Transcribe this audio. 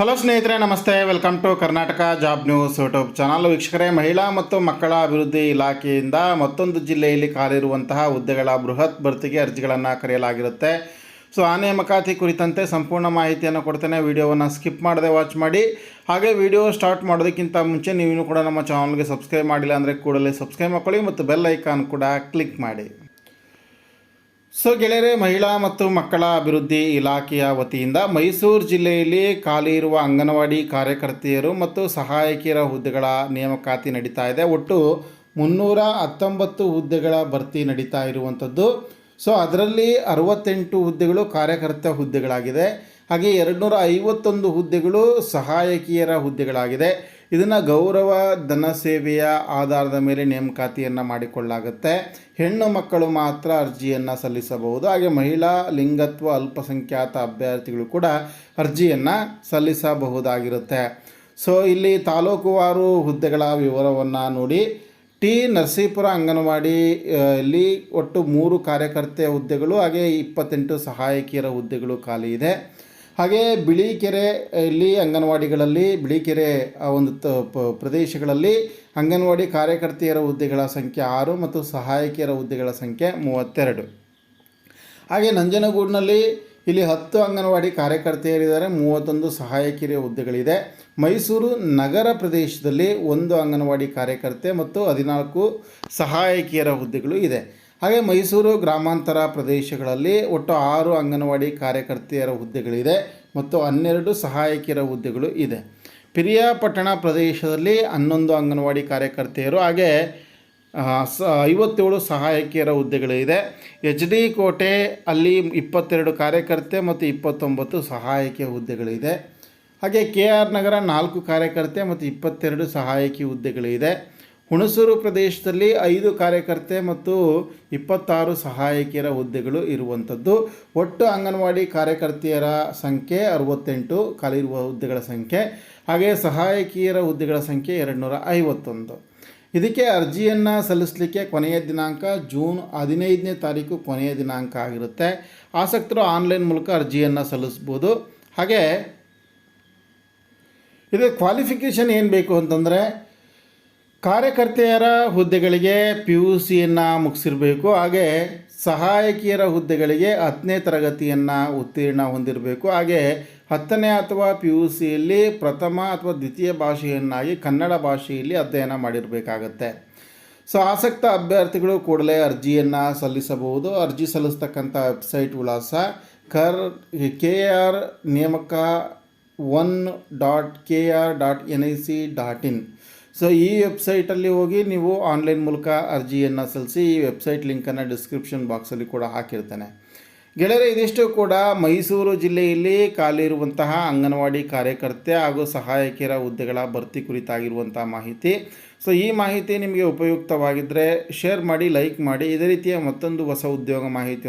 Hello ಸ್ನೇಹಿತರೆ, ನಮಸ್ತೆ. Welcome to Karnataka job news YouTube channel ವೀಕ್ಷಕರೇ, ಮಹಿಳಾ ಮತ್ತು ಮಕ್ಕಳ ಅಭಿವೃದ್ಧಿ ಇಲಾಖೆಯಿಂದ ಮತ್ತೊಂದು ಜಿಲ್ಲೆಯಲ್ಲಿ ಕಾಲಿರುವಂತಹ ಹುದ್ದೆಗಳ ಬೃಹತ್ ಭರ್ತಿಗೆ ಅರ್ಜಿಗಳನ್ನು ಕರೆಯಲಾಗಿರುತ್ತೆ. ಸೊ ಆ ನೇಮಕಾತಿ ಕುರಿತಂತೆ ಸಂಪೂರ್ಣ ಮಾಹಿತಿಯನ್ನು ಕೊಡ್ತೇನೆ. ವಿಡಿಯೋವನ್ನು ಸ್ಕಿಪ್ ಮಾಡದೆ ವಾಚ್ ಮಾಡಿ. ಹಾಗೆ ವಿಡಿಯೋ ಸ್ಟಾರ್ಟ್ ಮಾಡೋದಕ್ಕಿಂತ ಮುಂಚೆ ನೀವು ಕೂಡ ನಮ್ಮ ಚಾನಲ್ಗೆ ಸಬ್ಸ್ಕ್ರೈಬ್ ಮಾಡಿಲ್ಲ ಅಂದರೆ ಕೂಡಲೇ ಸಬ್ಸ್ಕ್ರೈಬ್ ಮಾಡ್ಕೊಳ್ಳಿ ಮತ್ತು ಬೆಲ್ ಐಕಾನ್ ಕೂಡ ಕ್ಲಿಕ್ ಮಾಡಿ. ಸೊ ಗೆಳೆಯರೆ, ಮಹಿಳಾ ಮತ್ತು ಮಕ್ಕಳ ಅಭಿವೃದ್ಧಿ ಇಲಾಖೆಯ ವತಿಯಿಂದ ಮೈಸೂರು ಜಿಲ್ಲೆಯಲ್ಲಿ ಖಾಲಿ ಇರುವ ಅಂಗನವಾಡಿ ಕಾರ್ಯಕರ್ತೆಯರು ಮತ್ತು ಸಹಾಯಕಿಯರ ಹುದ್ದೆಗಳ ನೇಮಕಾತಿ ನಡೀತಾ ಇದೆ. ಒಟ್ಟು ಮುನ್ನೂರ ಹತ್ತೊಂಬತ್ತು ಹುದ್ದೆಗಳ ಭರ್ತಿ ನಡೀತಾ ಇರುವಂಥದ್ದು. ಸೊ ಅದರಲ್ಲಿ ಅರವತ್ತೆಂಟು ಹುದ್ದೆಗಳು ಕಾರ್ಯಕರ್ತ ಹುದ್ದೆಗಳಾಗಿದೆ. ಹಾಗೆ ಎರಡುನೂರ ಐವತ್ತೊಂದು ಹುದ್ದೆಗಳು ಸಹಾಯಕಿಯರ ಹುದ್ದೆಗಳಾಗಿದೆ. ಇದನ್ನು ಗೌರವ, ಧನ ಸೇವೆಯ ಆಧಾರದ ಮೇಲೆ ನೇಮಕಾತಿಯನ್ನು ಮಾಡಿಕೊಳ್ಳಾಗುತ್ತೆ. ಹೆಣ್ಣು ಮಕ್ಕಳು ಮಾತ್ರ ಅರ್ಜಿಯನ್ನು ಸಲ್ಲಿಸಬಹುದು. ಹಾಗೆ ಮಹಿಳಾ ಲಿಂಗತ್ವ ಅಲ್ಪಸಂಖ್ಯಾತ ಅಭ್ಯರ್ಥಿಗಳು ಕೂಡ ಅರ್ಜಿಯನ್ನು ಸಲ್ಲಿಸಬಹುದಾಗಿರುತ್ತೆ. ಸೊ ಇಲ್ಲಿ ತಾಲೂಕುವಾರು ಹುದ್ದೆಗಳ ವಿವರವನ್ನು ನೋಡಿ. ಟಿ ನರಸೀಪುರ ಅಂಗನವಾಡಿ ಇಲ್ಲಿ ಒಟ್ಟು ಮೂರು ಕಾರ್ಯಕರ್ತೆಯ ಹುದ್ದೆಗಳು, ಹಾಗೆ ಇಪ್ಪತ್ತೆಂಟು ಸಹಾಯಕಿಯರ ಹುದ್ದೆಗಳು ಖಾಲಿ ಇದೆ. ಹಾಗೆ ಬಿಳಿಕೆರೆ ಇಲ್ಲಿ ಅಂಗನವಾಡಿಗಳಲ್ಲಿ, ಬಿಳಿಕೆರೆ ಆ ಒಂದು ತ ಪ್ರದೇಶಗಳಲ್ಲಿ ಅಂಗನವಾಡಿ ಕಾರ್ಯಕರ್ತೆಯರ ಹುದ್ದೆಗಳ ಸಂಖ್ಯೆ ಆರು ಮತ್ತು ಸಹಾಯಕಿಯರ ಹುದ್ದೆಗಳ ಸಂಖ್ಯೆ ಮೂವತ್ತೆರಡು. ಹಾಗೆ ನಂಜನಗೂಡಿನಲ್ಲಿ ಇಲ್ಲಿ ಹತ್ತು ಅಂಗನವಾಡಿ ಕಾರ್ಯಕರ್ತೆಯರಿದ್ದಾರೆ, ಮೂವತ್ತೊಂದು ಸಹಾಯಕಿಯರ ಹುದ್ದೆಗಳಿದೆ. ಮೈಸೂರು ನಗರ ಪ್ರದೇಶದಲ್ಲಿ ಒಂದು ಅಂಗನವಾಡಿ ಕಾರ್ಯಕರ್ತೆ ಮತ್ತು ಹದಿನಾಲ್ಕು ಸಹಾಯಕಿಯರ ಹುದ್ದೆಗಳು ಇದೆ. ಹಾಗೆ ಮೈಸೂರು ಗ್ರಾಮಾಂತರ ಪ್ರದೇಶಗಳಲ್ಲಿ ಒಟ್ಟು ಆರು ಅಂಗನವಾಡಿ ಕಾರ್ಯಕರ್ತೆಯರ ಹುದ್ದೆಗಳಿದೆ ಮತ್ತು ಹನ್ನೆರಡು ಸಹಾಯಕಿಯರ ಹುದ್ದೆಗಳು ಇದೆ. ಪಿರಿಯಾಪಟ್ಟಣ ಪ್ರದೇಶದಲ್ಲಿ ಹನ್ನೊಂದು ಅಂಗನವಾಡಿ ಕಾರ್ಯಕರ್ತೆಯರು ಹಾಗೆ ಸ, ಐವತ್ತೇಳು ಸಹಾಯಕಿಯರ ಹುದ್ದೆಗಳಿದೆ. ಎಚ್ ಡಿ ಕೋಟೆ ಅಲ್ಲಿ ಇಪ್ಪತ್ತೆರಡು ಕಾರ್ಯಕರ್ತೆ ಮತ್ತು ಇಪ್ಪತ್ತೊಂಬತ್ತು ಸಹಾಯಕಿಯ ಹುದ್ದೆಗಳಿದೆ. ಹಾಗೆ ಕೆ ಆರ್ ನಗರ ನಾಲ್ಕು ಕಾರ್ಯಕರ್ತೆ ಮತ್ತು ಇಪ್ಪತ್ತೆರಡು ಸಹಾಯಕಿ ಹುದ್ದೆಗಳಿದೆ. ಹುಣಸೂರು ಪ್ರದೇಶದಲ್ಲಿ ಐದು ಕಾರ್ಯಕರ್ತೆ ಮತ್ತು ಇಪ್ಪತ್ತಾರು ಸಹಾಯಕಿಯರ ಹುದ್ದೆಗಳು ಇರುವಂಥದ್ದು. ಒಟ್ಟು ಅಂಗನವಾಡಿ ಕಾರ್ಯಕರ್ತೆಯರ ಸಂಖ್ಯೆ ಅರವತ್ತೆಂಟು ಖಾಲಿರುವ ಹುದ್ದೆಗಳ ಸಂಖ್ಯೆ ಹಾಗೆ ಸಹಾಯಕಿಯರ ಹುದ್ದೆಗಳ ಸಂಖ್ಯೆ ಎರಡು ನೂರ ಐವತ್ತೊಂದು. ಇದಕ್ಕೆ ಅರ್ಜಿಯನ್ನು ಸಲ್ಲಿಸಲಿಕ್ಕೆ ಕೊನೆಯ ದಿನಾಂಕ ಜೂನ್ ಹದಿನೈದನೇ ತಾರೀಕು ಕೊನೆಯ ದಿನಾಂಕ ಆಗಿರುತ್ತೆ. ಆಸಕ್ತರು ಆನ್ಲೈನ್ ಮೂಲಕ ಅರ್ಜಿಯನ್ನು ಸಲ್ಲಿಸ್ಬೋದು. ಹಾಗೆ, ಇದು ಕ್ವಾಲಿಫಿಕೇಷನ್ ಏನು ಬೇಕು ಅಂತಂದರೆ ಕಾರ್ಯಕರ್ತೆಯರ ಹುದ್ದೆಗಳಿಗೆ ಪಿ ಯು ಸಿಯನ್ನು ಮುಗಿಸಿರಬೇಕು, ಹಾಗೆ ಸಹಾಯಕಿಯರ ಹುದ್ದೆಗಳಿಗೆ ಹತ್ತನೇ ತರಗತಿಯನ್ನು ಉತ್ತೀರ್ಣ ಹೊಂದಿರಬೇಕು. ಹಾಗೆ ಹತ್ತನೇ ಅಥವಾ ಪಿ ಯು ಸಿಯಲ್ಲಿ ಪ್ರಥಮ ಅಥವಾ ದ್ವಿತೀಯ ಭಾಷೆಯನ್ನಾಗಿ ಕನ್ನಡ ಭಾಷೆಯಲ್ಲಿ ಅಧ್ಯಯನ ಮಾಡಿರಬೇಕಾಗತ್ತೆ. ಸೊ, ಆಸಕ್ತ ಅಭ್ಯರ್ಥಿಗಳು ಕೂಡಲೇ ಅರ್ಜಿಯನ್ನು ಸಲ್ಲಿಸಬಹುದು. ಅರ್ಜಿ ಸಲ್ಲಿಸ್ತಕ್ಕಂಥ ವೆಬ್ಸೈಟ್ ವಿಳಾಸ ಕರ್ ಕೆ ಆರ್ ನೇಮಕ one dot K R dot N I C dot in. So ಈ ವೆಬ್ಸೈಟಲ್ಲಿ ಹೋಗಿ ನೀವು ಆನ್ಲೈನ್ ಮೂಲಕ ಅರ್ಜಿಯನ್ನು ಸಲ್ಲಿಸಿ, ಈ ವೆಬ್ಸೈಟ್ ಲಿಂಕನ್ನು ಡಿಸ್ಕ್ರಿಪ್ಷನ್ ಬಾಕ್ಸಲ್ಲಿ ಕೂಡ ಹಾಕಿರ್ತಾನೆ. ಗೆಳೆಯರೆ, ಇದಿಷ್ಟು ಕೂಡ ಮೈಸೂರು ಜಿಲ್ಲೆಯಲ್ಲಿ ಖಾಲಿ ಇರುವಂತಹ ಅಂಗನವಾಡಿ ಕಾರ್ಯಕರ್ತೆ ಹಾಗೂ ಸಹಾಯಕಿಯರ ಹುದ್ದೆಗಳ ಭರ್ತಿ ಕುರಿತಾಗಿರುವಂಥ ಮಾಹಿತಿ. ಸೊ ಈ ಮಾಹಿತಿ ನಿಮಗೆ ಉಪಯುಕ್ತವಾಗಿದ್ದರೆ ಶೇರ್ ಮಾಡಿ ಲೈಕ್ ಮಾಡಿ, ಇದೇ ರೀತಿಯ ಮತ್ತೊಂದು ಹೊಸ ಉದ್ಯೋಗ ಮಾಹಿತಿ